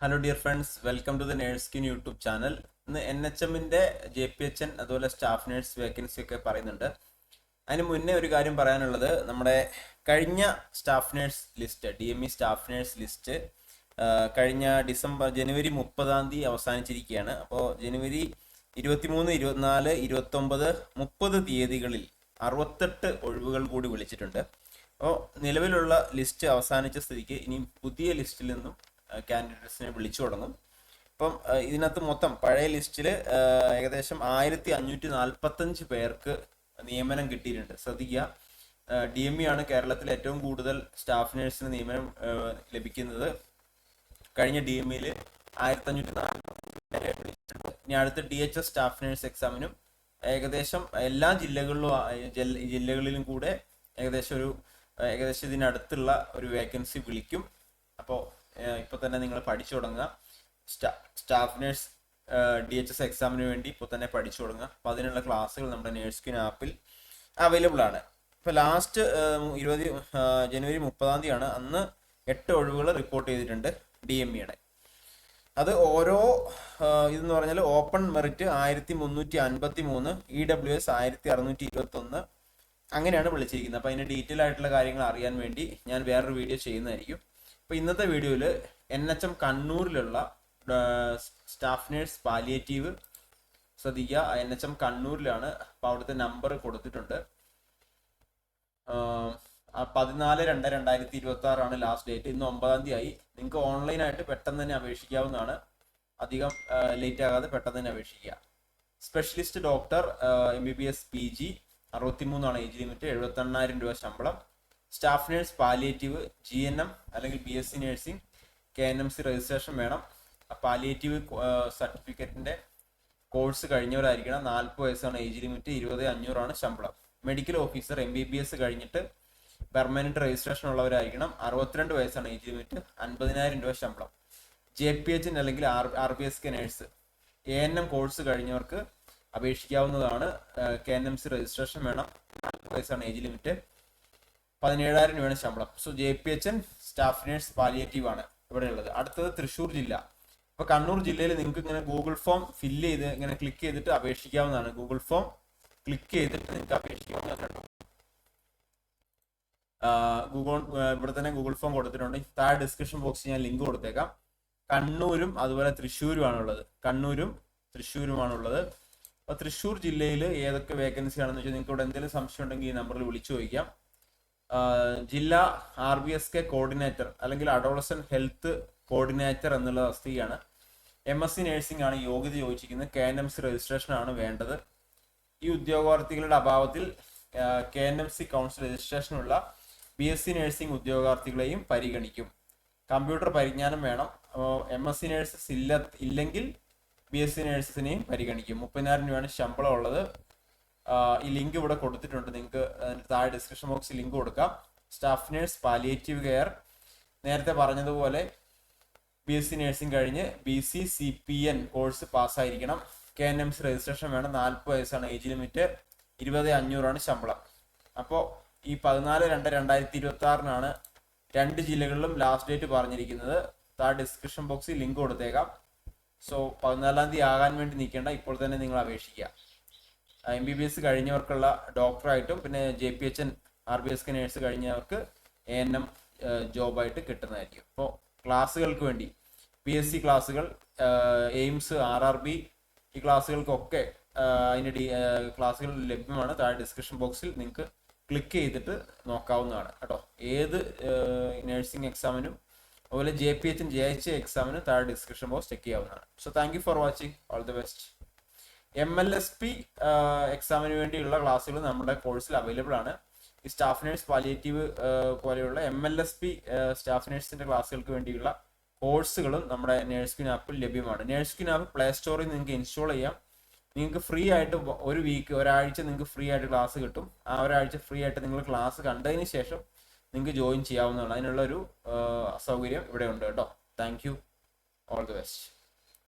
Hello dear friends welcome to the nurse kin YouTube channel ഇന്ന് N H എമ്മിന്റെ J P H N അതുപോലെ staff nurse vacancy ഒക്കെ പറയുന്നുണ്ട്. അതിന് മുന്നേ ഒരു കാര്യം പറയാനുള്ളത്. നമ്മുടെ കഴിഞ്ഞ staff nurse list D M E staff nurse list കഴിഞ്ഞ ഡിസംബർ ജനുവരി മുപ്പതാം തീയതി അവസാനിച്ചിരിക്കുകയാണ്. അപ്പോൾ ജനുവരി ഇരുപത്തിമൂന്ന് ഇരുപത്തിനാല് ഇരുപത്തൊമ്പത് മുപ്പത് തീയതികളിൽ അറുപത്തെട്ട് ഒഴിവുകൾ കൂടി വിളിച്ചിട്ടുണ്ട്. അപ്പോൾ നിലവിലുള്ള ലിസ്റ്റ് അവസാനിച്ച സ്ഥിതിക്ക് ഇനി പുതിയ ലിസ്റ്റിൽ നിന്നും കാൻഡിഡേറ്റ്സിനെ വിളിച്ചു തുടങ്ങും. അപ്പം ആ, ഇതിനകത്ത് മൊത്തം പഴയ ലിസ്റ്റിൽ ഏകദേശം ആയിരത്തി അഞ്ഞൂറ്റി നാൽപ്പത്തഞ്ച് പേർക്ക് നിയമനം കിട്ടിയിട്ടുണ്ട്. ശ്രദ്ധിക്കുക. ഡി എം ഇ ആണ് കേരളത്തിൽ ഏറ്റവും കൂടുതൽ സ്റ്റാഫ് നഴ്സിന് നിയമനം ലഭിക്കുന്നത്. കഴിഞ്ഞ ഡി എം ഇയിൽ ആയിരത്തി അഞ്ഞൂറ്റി വിളിച്ചിട്ടുണ്ട്. ഇനി അടുത്ത D H S staff nurse എക്സാമിനും ഏകദേശം എല്ലാ ജില്ലകളിലും ജില്ലകളിലും കൂടെ ഏകദേശം ഒരു ഏകദേശം ഇതിനടുത്തുള്ള ഒരു വേക്കൻസി വിളിക്കും. അപ്പോൾ ഇപ്പോൾ തന്നെ നിങ്ങൾ പഠിച്ചു തുടങ്ങുക. Staff staff nurse D H S എക്സാമിന് വേണ്ടി ഇപ്പോൾ തന്നെ പഠിച്ചു തുടങ്ങുക. അപ്പോൾ അതിനുള്ള ക്ലാസ്സുകൾ നമ്മുടെ നേഴ്സ് ആപ്പിൽ അവൈലബിൾ ആണ്. ഇപ്പോൾ ലാസ്റ്റ് ഇരുപത് ജനുവരി മുപ്പതാം തീയതിയാണ് അന്ന് എട്ട് ഒഴിവുകൾ റിപ്പോർട്ട് ചെയ്തിട്ടുണ്ട് ഡി എം ഇയുടെ അത് ഓരോ ഇതെന്ന് പറഞ്ഞാൽ ഓപ്പൺ മെറിറ്റ് ആയിരത്തി മുന്നൂറ്റി അൻപത്തി മൂന്ന് ഇ ഡബ്ല്യു എസ് ആയിരത്തി അറുന്നൂറ്റി ഇരുപത്തി ഒന്ന് അങ്ങനെയാണ് വിളിച്ചിരിക്കുന്നത്. അപ്പോൾ അതിന്റെ ഡീറ്റെയിൽ ആയിട്ടുള്ള കാര്യങ്ങൾ അറിയാൻ വേണ്ടി ഞാൻ വേറൊരു വീഡിയോ ചെയ്യുന്നതായിരിക്കും. അപ്പോൾ ഇന്നത്തെ വീഡിയോയിൽ എൻ എച്ച് എം കണ്ണൂരിലുള്ള സ്റ്റാഫ് നേഴ്സ് പാലിയേറ്റീവ് ശ്രദ്ധിക്കുക. എൻ എച്ച് എം കണ്ണൂരിലാണ് അപ്പോൾ അവിടുത്തെ നമ്പർ കൊടുത്തിട്ടുണ്ട്. പതിനാല് രണ്ട് രണ്ടായിരത്തി ഇരുപത്തി ആറാണ് ലാസ്റ്റ് ഡേറ്റ്. ഇന്ന് ഒമ്പതാം തീയതി ആയി. നിങ്ങൾക്ക് ഓൺലൈനായിട്ട് പെട്ടെന്ന് തന്നെ അപേക്ഷിക്കാവുന്നതാണ്. അധികം ലേറ്റ് ആകാതെ പെട്ടെന്ന് തന്നെ അപേക്ഷിക്കുക. Specialist doctor M B B S P G അറുപത്തിമൂന്നാണ് age limit. എഴുപത്തെണ്ണായിരം രൂപ ശമ്പളം. Staff nurse palliative G N M അല്ലെങ്കിൽ B S C nursing K N M C registration വേണം. പാലിയേറ്റീവ് സർട്ടിഫിക്കറ്റിന്റെ കോഴ്സ് കഴിഞ്ഞവരായിരിക്കണം. നാൽപ്പത് വയസ്സാണ് ഏജ് ലിമിറ്റ് ഇരുപത് അഞ്ഞൂറാണ് ശമ്പളം. Medical officer M B B S കഴിഞ്ഞിട്ട് പെർമനന്റ് രജിസ്ട്രേഷൻ ഉള്ളവരായിരിക്കണം. അറുപത്തിരണ്ട് വയസ്സാണ് ഏജ് ലിമിറ്റ് അൻപതിനായിരം രൂപ ശമ്പളം. ജെ പി എച്ച് അല്ലെങ്കിൽ R R B S K nurse. A N M course കഴിഞ്ഞവർക്ക് അപേക്ഷിക്കാവുന്നതാണ്. K N M C registration വേണം. നാൽപ്പത് വയസ്സാണ് ഏജ് ലിമിറ്റ്. പതിനേഴായിരം രൂപയാണ് ശമ്പളം. So J P H N staff nurse palliative ആണ് ഇവിടെ ഉള്ളത് അടുത്തത് തൃശ്ശൂർ ജില്ല. ഇപ്പൊ കണ്ണൂർ ജില്ലയിൽ നിങ്ങൾക്ക് ഇങ്ങനെ ഗൂഗിൾ ഫോം ഫില്ല് ചെയ്ത് ഇങ്ങനെ ക്ലിക്ക് ചെയ്തിട്ട് അപേക്ഷിക്കാവുന്നതാണ്. ഗൂഗിൾ ഫോം ക്ലിക്ക് ചെയ്തിട്ട് നിങ്ങൾക്ക് അപേക്ഷിക്കാവുന്നതാണ്. ഗൂഗിൾ ഇവിടെ തന്നെ ഗൂഗിൾ ഫോം കൊടുത്തിട്ടുണ്ട്. താഴെ ഡിസ്ക്രിപ്ഷൻ ബോക്സിൽ ഞാൻ ലിങ്ക് കൊടുത്തേക്കാം. കണ്ണൂരും അതുപോലെ തൃശ്ശൂരുമാണ് ഉള്ളത് കണ്ണൂരും തൃശ്ശൂരുമാണുള്ളത്. അപ്പൊ തൃശ്ശൂർ ജില്ലയിൽ ഏതൊക്കെ വേക്കൻസി ആണെന്ന് വെച്ചാൽ നിങ്ങൾക്ക് ഇവിടെ എന്തെങ്കിലും സംശയം ഉണ്ടെങ്കിൽ ഈ നമ്പറിൽ വിളിച്ചു ചോദിക്കാം. ജില്ലാ R B S K coordinator അല്ലെങ്കിൽ അഡോളസൻ ഹെൽത്ത് കോർഡിനേറ്റർ എന്നുള്ള തസ്തികയാണ് എം എസ് സി നഴ്സിംഗ് ആണ് യോഗ്യത ചോദിച്ചിരിക്കുന്നത്. K N M C registration ആണ് വേണ്ടത്. ഈ ഉദ്യോഗാർത്ഥികളുടെ അഭാവത്തിൽ K N M C council രജിസ്ട്രേഷനുള്ള B S C nursing ഉദ്യോഗാർത്ഥികളെയും പരിഗണിക്കും. കമ്പ്യൂട്ടർ പരിജ്ഞാനം വേണം. എം എസ് സി നഴ്സസ് ഇല്ല ഇല്ലെങ്കിൽ ബി എസ് സി നഴ്സസിനെയും പരിഗണിക്കും. മുപ്പതിനായിരം രൂപയാണ് ശമ്പളം ഉള്ളത്. ഈ ലിങ്ക് ഇവിടെ കൊടുത്തിട്ടുണ്ട്. നിങ്ങൾക്ക് അതിന്റെ താഴെ ഡിസ്ക്രിപ്ഷൻ ബോക്സിൽ ലിങ്ക് കൊടുക്കാം. സ്റ്റാഫ് നേഴ്സ് പാലിയേറ്റീവ് കെയർ നേരത്തെ പറഞ്ഞതുപോലെ ബി എസ് സി നഴ്സിംഗ് കഴിഞ്ഞ് B C C P N course പാസ്സായിരിക്കണം K N M C registration വേണം. നാൽപ്പത് വയസ്സാണ് ഏജ് ലിമിറ്റ് ഇരുപത് അഞ്ഞൂറാണ് ശമ്പളം. അപ്പോൾ ഈ പതിനാല് രണ്ട് രണ്ടായിരത്തി ഇരുപത്തി ആറിനാണ് രണ്ട് ജില്ലകളിലും ലാസ്റ്റ് ഡേറ്റ് പറഞ്ഞിരിക്കുന്നത്. താ ഡിസ്ക്രിപ്ഷൻ ബോക്സിൽ ലിങ്ക് കൊടുത്തേക്കാം. സോ പതിനാലാം തീയതി ആകാൻ വേണ്ടി നിൽക്കേണ്ട. ഇപ്പോൾ തന്നെ നിങ്ങൾ അപേക്ഷിക്കുക എം ബി ബി എസ് കഴിഞ്ഞവർക്കുള്ള ഡോക്ടറായിട്ടും പിന്നെ J P H N R B S nurse കഴിഞ്ഞവർക്ക് A N M ജോബായിട്ട് കിട്ടുന്നതായിരിക്കും. അപ്പോൾ ക്ലാസ്സുകൾക്ക് വേണ്ടി പി എസ് സി ക്ലാസ്സുകൾ എയിംസ് ആർ ആർ ബി ഈ ക്ലാസ്സുകൾക്കൊക്കെ അതിന്റെ ഡി ക്ലാസ്സുകൾ ലഭ്യമാണ്. താഴെ ഡിസ്ക്രിപ്ഷൻ ബോക്സിൽ നിങ്ങൾക്ക് ക്ലിക്ക് ചെയ്തിട്ട് നോക്കാവുന്നതാണ് കേട്ടോ. ഏത് നഴ്സിംഗ് എക്സാമിനും അതുപോലെ ജെ പി എച്ചും ജെ എച്ച് എക്സാമിനും താഴെ ഡിസ്ക്രിപ്ഷൻ ബോക്സ് ചെക്ക് ചെയ്യാവുന്നതാണ്. So thank you for watching all the best M L S P എക്സാമിന് വേണ്ടിയുള്ള ക്ലാസ്സുകൾ നമ്മുടെ കോഴ്സിൽ അവൈലബിൾ ആണ്. ഈ സ്റ്റാഫ് നേഴ്സ് പാലിയേറ്റീവ് പോലെയുള്ള M L S P staff നേഴ്സിന്റെ ക്ലാസ്സുകൾക്ക് വേണ്ടിയുള്ള കോഴ്സുകളും നമ്മുടെ നേഴ്സ്കിൻ ആപ്പിൽ ലഭ്യമാണ്. നേഴ്സ്കിൻ ആപ്പ് പ്ലേ സ്റ്റോറിൽ നിങ്ങൾക്ക് ഇൻസ്റ്റാൾ ചെയ്യാം. നിങ്ങൾക്ക് ഫ്രീ ആയിട്ട് ഒരു വീക്ക് ഒരാഴ്ച നിങ്ങൾക്ക് ഫ്രീ ആയിട്ട് ക്ലാസ് കിട്ടും. ആ ഒരാഴ്ച ഫ്രീ ആയിട്ട് നിങ്ങൾ ക്ലാസ് കണ്ടതിന് ശേഷം നിങ്ങൾക്ക് ജോയിൻ ചെയ്യാവുന്നതാണ്. അതിനുള്ള ഒരു സൗകര്യം ഇവിടെ ഉണ്ട് കേട്ടോ. Thank you all the best